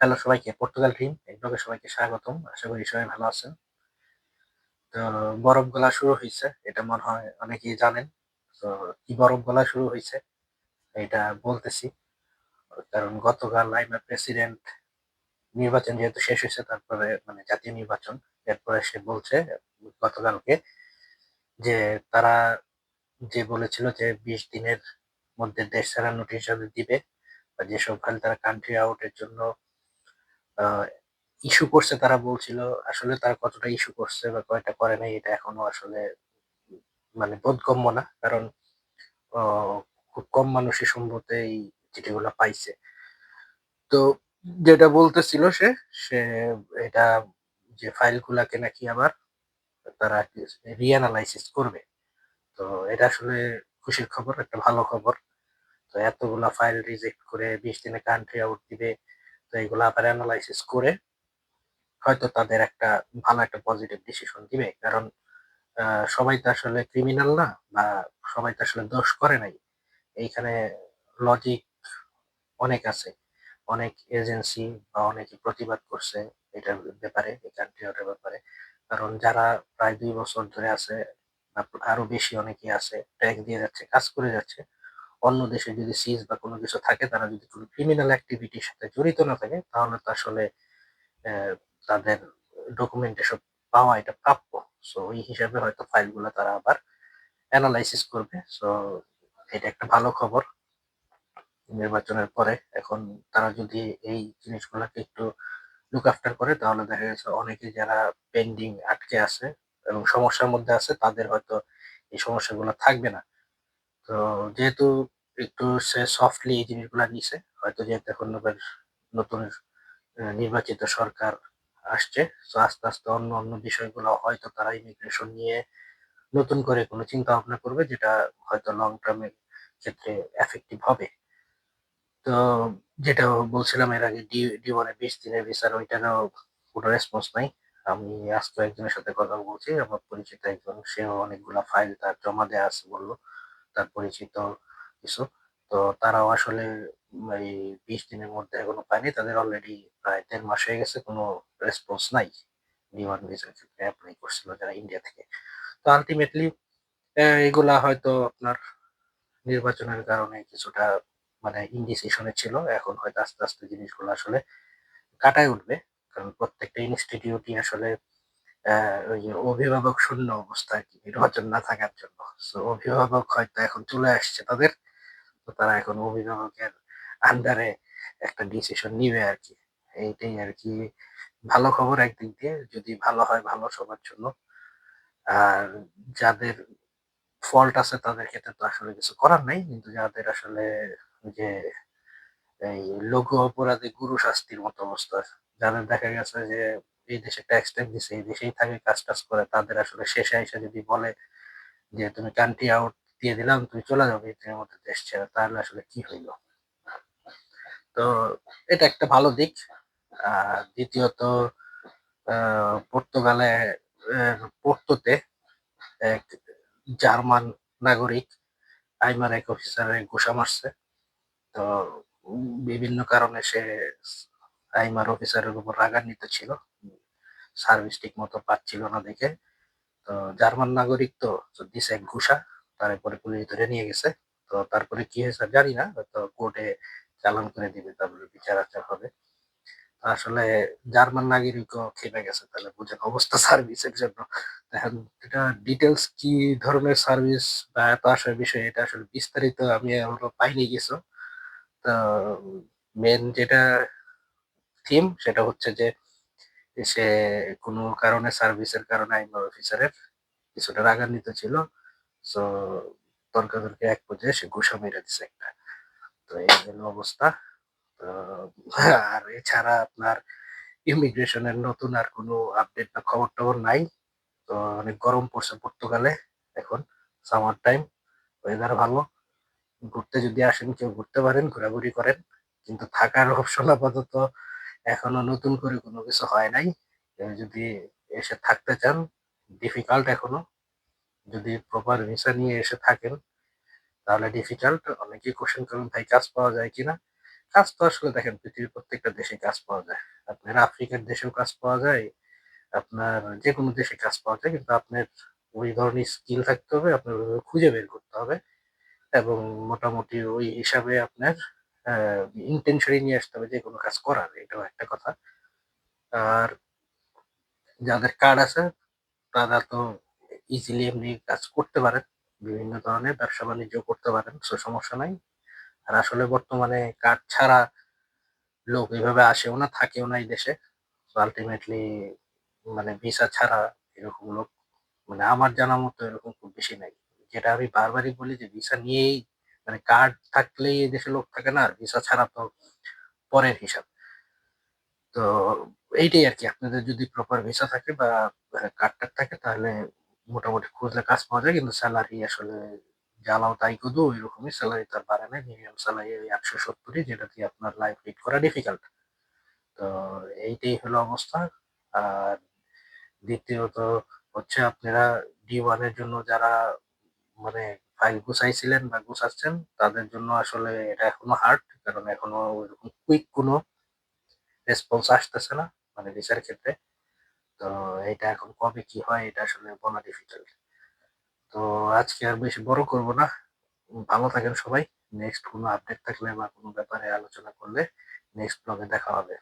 Hello সবাইকে Portugal team একদমে সবাইকে স্বাগতম। আশা করি সবাই ভালো আছেন। তো বরফ গলা শুরু হয়েছে, এটা মনে হয় অনেকেই জানেন। তো, কি বরফ গলা শুরু হয়েছে, এটা বলতেছি। কারণ গতকাল আইমার প্রেসিডেন্ট নির্বাচন যেহেতু শেষ হয়েছে, তারপরে মানে জাতীয় নির্বাচন, এরপরে সে বলছে গতকালকে যে তারা যে বলেছিল যে বিশ দিনের মধ্যে দেশ ছাড়া নোটিশ দিবে, বা যেসব খালি তারা কান্ট্রি আউটের জন্য ইস্যু করছে তারা বলছিল, আসলে তারা কতটা ইস্যু করছে বা কয়টা করে নাই এটা এখনও আসলে মানে বোধগম্য না। কারণ খুব কম মানুষই সম্ভবত এই চিঠিগুলো পাইছে। তো যেটা বলতেছিল সে সে এটা যে ফাইলগুলাকে নাকি আবার তারা রিঅ্যানালাইসিস করবে। তো এটা আসলে খুশির খবর, একটা ভালো খবর। তো এতগুলা ফাইল রিজেক্ট করে বিশ দিনে কান্ট্রি আউট দিবে। তো এগুলো আবার অ্যানালাইসিস করে হয়তো তাদের একটা ভালো একটা পজিটিভ ডিসিশন দিবে। কারণ সবাই তো আসলে ক্রিমিনাল না বা সবাই তো আসলে দোষ করে নাই। এইখানে লজিক অনেক আছে। অনেক এজেন্সি বা অনেকে প্রতিবাদ করছে এটার ব্যাপারে, এই ব্যাপারে। কারণ যারা প্রায় দুই বছর ধরে আছে আরও বেশি অনেকে আছে ট্যাক্স দিয়ে যাচ্ছে, কাজ করে যাচ্ছে। অন্য দেশে যদি সিজ বা কোনো কিছু থাকে, তারা যদি কোনো ক্রিমিনাল অ্যাক্টিভিটির সাথে জড়িত না থাকে, তাহলে তো আসলে তাদের ডকুমেন্ট এসব পাওয়া এটা প্রাপ্য। সো ওই হিসাবে হয়তো ফাইলগুলো তারা আবার অ্যানালাইসিস করবে। সো এটা একটা ভালো খবর। নির্বাচনের পরে এখন তারা যদি এই জিনিসগুলোকে একটু লুক আফটার করে, তাহলে দেখা গেছে অনেকে যারা পেন্ডিং আটকে আছে এবং সমস্যার মধ্যে আছে, তাদের হয়তো এই সমস্যাগুলো থাকবে না। তো যেহেতু একটু সে সফটলি এই জিনিসগুলো নিছে, হয়তো যেহেতু এখন নতুন নির্বাচিত সরকার আসছে, তো আস্তে আস্তে অন্য অন্য বিষয়গুলো হয়তো তারা ইমিগ্রেশন নিয়ে নতুন করে কোনো চিন্তা ভাবনা করবে, যেটা হয়তো লং টার্মের ক্ষেত্রে এফেক্টিভ হবে। তো যেটা বলছিলাম এর আগে ডি ওয়ানে বিশ দিনের ভিসার ওইটারও কোনো রেসপন্স নাই। আমি আজকে একজনের সাথে কথা বলছি, আমার পরিচিত একজন, সেও অনেকগুলা ফাইল তার জমা দেওয়া আছে বলল। তার পরিচিত কিছু। তো তারাও আসলে এই বিশ দিনের মধ্যে এখনও পায়নি। তাদের অলরেডি প্রায় দেড় মাস হয়ে গেছে, কোনো রেসপন্স নাই। ডিওয়ান ভিসার ক্ষেত্রে অ্যাপ্লাই করছিল যারা ইন্ডিয়া থেকে। তো আলটিমেটলি এগুলা হয়তো আপনার নির্বাচনের কারণে কিছুটা মানে ইনডিসিশনে ছিল। এখন হয়তো আস্তে আস্তে জিনিসগুলো আসলে কাটায় উঠবে। কারণ প্রত্যেকটা ইনস্টিটিউটই আসলে ওই অভিভাবক শূন্য অবস্থা আর কি নির্বাচন না থাকার জন্য। সো অভিভাবক হয়তো এখন চলে আসছে তাদের। তো তারা এখন অভিভাবকের আন্ডারে একটা ডিসিশন নিবে আর কি এইটাই আর কি ভালো খবর একদিক দিয়ে। যদি ভালো হয়, ভালো সবার জন্য। আর যাদের ফল্ট আছে, তাদের ক্ষেত্রে তো আসলে কিছু করার নাই। কিন্তু যাদের আসলে যে এই লঘু অপরাধে গুরু শাস্তির মতো অবস্থা, যাদের দেখা গেছে যে এই দেশে ট্যাক্স ট্যাক্স দিছে, এই দেশেই থাকে কাজ টাজ করে, তাদের আসলে শেষে এসে যদি বলে যে তুমি কান্ট্রি আউট দিয়ে দিলাম, তুমি চলে যাবে এর মধ্যে দেশ ছেড়ে, তাহলে আসলে কি হইল? তো এটা একটা ভালো দিক। দ্বিতীয়ত পর্তুগালে পোর্তোতে এক জার্মান নাগরিক, আইমার এক অফিসারের ঘোষা মারছে। তো বিভিন্ন কারণে সে আইমার অফিসারের উপর রাগান্বিত ছিল। সার্ভিস ঠিক মতো পাচ্ছিল না দেখে। তো জার্মান নাগরিক তো দিছে এক ঘুষা তারপরে পুলিশ ধরে নিয়ে গেছে। তো তারপরে কি হয়েছে জানি না, হয়তো কোর্টে চালান করে দিবে, তারপরে বিচার আচার হবে। আসলে জার্মান নাগরিকও খেপে গেছে, তাহলে বুঝেন অবস্থা সার্ভিসের জন্য। এখন এটা ডিটেলস কি ধরনের সার্ভিস বা এত আসার বিষয়, এটা আসলে বিস্তারিত আমি এখনও পাইনি কিছু। তো মেন যেটা থিম সেটা হচ্ছে যে সে কোনো কারণে, সার্ভিসের কারণে আইমার অফিসারের কিছুটা রাগান্বিত ছিল। সো তর্কাতর্কি এক পর্যায়ে সে ঘুষা মেরে দিছে একটা। তো এই হলো অবস্থা। আর এছাড়া আপনার ইমিগ্রেশনের নতুন আর কোনো আপডেট বা খবর টবর নাই। তো অনেক গরম পড়ছে পর্তুগালে এখন, সামার টাইম ওয়েদার ভালো। ঘুরতে যদি আসেন, কেউ ঘুরতে পারেন, ঘোরাঘুরি করেন। কিন্তু থাকার অপশন আপাতত এখনও নতুন করে কোনো কিছু হয় নাই। যদি এসে থাকতে চান ডিফিকাল্ট এখনও যদি প্রপার ভিসা নিয়ে এসে থাকেন, তাহলে ডিফিকাল্ট অনেকেই কোশ্চেন করেন, ভাই, কাজ পাওয়া যায় কিনা কাজ তো আসলে দেখেন, পৃথিবীর প্রত্যেকটা দেশে কাজ পাওয়া যায়। আপনার আফ্রিকার দেশেও কাজ পাওয়া যায়। আপনার যেকোনো দেশে কাজ পাওয়া যায়। কিন্তু আপনার ওই ধরনের স্কিল থাকতে হবে। আপনার খুঁজে বের করতে হবে। এবং মোটামুটি ওই হিসাবে আপনার ইনটেনশনই নিয়ে আসতে হবে, যেকোনো কাজ করার। এটাও একটা কথা। আর যাদের কার্ড আছে তারা তো ইজিলি এমনি কাজ করতে পারেন। বিভিন্ন ধরনের ব্যবসা-বাণিজ্য করতে পারেন। সো সমস্যা নাই। আর আসলে বর্তমানে কার্ড ছাড়া লোক এভাবে আসেও না, থাকেও না এই দেশে। আল্টিমেটলি মানে ভিসা ছাড়া এরকম লোক মানে আমার জানা মতো এরকম খুব বেশি নাই। যেটা আমি বারবারই বলি যে ভিসা নিয়েই মানে কার্ড থাকলেই এই দেশে লোক থাকে না। আর ভিসা ছাড়া তো পরের হিসাব। তো এইটাই আর কি আপনাদের যদি প্রপার ভিসা থাকে বা আ কার্ড-টার্ড থাকে, তাহলে মোটামুটি খুঁজলে কাজ পাওয়া যায়। কিন্তু স্যালারি আসলে জ্বালাও তাই কদু, ওইরকমই সেলারি তো আর বাড়ে নাই। মিনিমাম সেলারি ওই ৮৭০ ই যেটা দিয়ে আপনার লাইফ লিড করা ডিফিকাল্ট। তো এইটাই হলো অবস্থা। আর দ্বিতীয়ত হচ্ছে আপনারা D1 এর জন্য যারা মানে ফাইল গুছাইছিলেন বা গুছাচ্ছেন, তাদের জন্য আসলে এটা এখনও হার্ড। কারণ এখনও ওইরকম কুইক কোনো রেসপন্স আসতেছে না মানে ভিসার ক্ষেত্রে। তো এটা এখন কবে কি হয়, এটা আসলে বলা ডিফিকাল্ট। তো আজকে আর বেশি বড় করব না। ভালো থাকেন সবাই। নেক্সট কোনো আপডেট থাকলে বা কোনো ব্যাপারে আলোচনা করলে নেক্সট ব্লগে দেখা হবে।